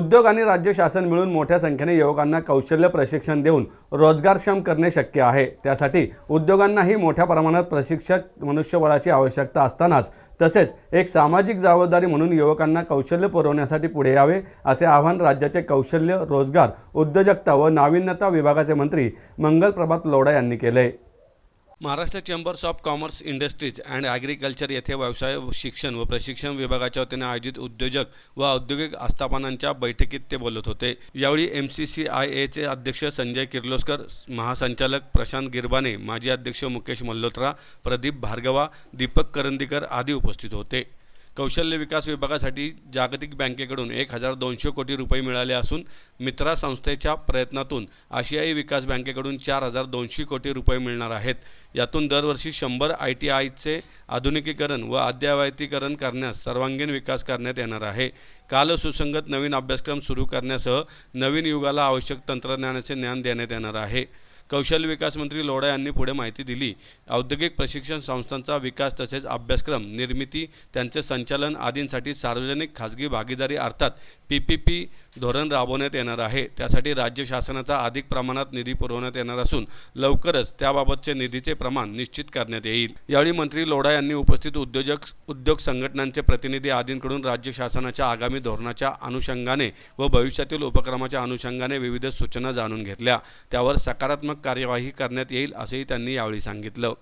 उद्योग आणि राज्य शासन मिळून मोठ्या संख्येने युवकांना कौशल्य प्रशिक्षण देऊन रोजगारक्षम करणे शक्य आहे. त्यासाठी उद्योगांनाही मोठ्या प्रमाणात प्रशिक्षक मनुष्यबळाची आवश्यकता असतानाच तसेच एक सामाजिक जबाबदारी म्हणून युवकांना कौशल्य पुरवण्यासाठी पुढे यावे असे आवाहन राज्याचे कौशल्य रोजगार उद्योजकता व नाविन्यता विभागाचे मंत्री मंगल प्रभात लोढा यांनी केले. Maharashtra chambers of commerce industries and agriculture येथे व्यवसाय शिक्षण व प्रशिक्षण विभागाच्या वतीने आयोजित उद्योजक व औद्योगिक आस्थापनांच्या बैठकीत ते बोलत होते. यावेळी एम सी सी आय एचे अध्यक्ष संजय किर्लोस्कर महासंचालक प्रशांत गिरबाने माजी अध्यक्ष मुकेश मल्होत्रा प्रदीप भार्गवा दीपक करंदीकर आदी उपस्थित होते. कौशल्य विकास विभागासाठी जागतिक बँकेकडून एक हजार दोनशे कोटी रुपये मिळाले असून मित्रा संस्थेच्या प्रयत्नातून आशियाई विकास बँकेकडून चार हजार दोनशे कोटी रुपये मिळणार आहेत. यातून दरवर्षी शंभर आय टी आयचे आधुनिकीकरण व अद्ययावतीकरण करण्यास सर्वांगीण विकास करण्यात येणार आहे. काल सुसंगत नवीन अभ्यासक्रम सुरू करण्यासह नवीन युगाला आवश्यक तंत्रज्ञानाचे ज्ञान देण्यात येणार आहे. कौशल्य विकास मंत्री लोढा यांनी पुढे माहिती दिली. औद्योगिक प्रशिक्षण संस्थांचा विकास तसेच अभ्यासक्रम निर्मिती त्यांचे संचालन आदींसाठी सार्वजनिक खाजगी भागीदारी अर्थात पी पी पी धोरण राबवण्यात येणार आहे. त्यासाठी राज्य शासनाचा अधिक प्रमाणात निधी पुरवण्यात येणार असून लवकरच त्याबाबतचे निधीचे प्रमाण निश्चित करण्यात येईल. यावेळी मंत्री लोढा यांनी उपस्थित उद्योजक उद्योग संघटनांचे प्रतिनिधी आदींकडून राज्य शासनाच्या आगामी धोरणाच्या अनुषंगाने व भविष्यातील उपक्रमाच्या अनुषंगाने विविध सूचना जाणून घेतल्या. त्यावर सकारात्मक कार्यवाही करण्यात येईल असंही त्यांनी यावेळी सांगितलं.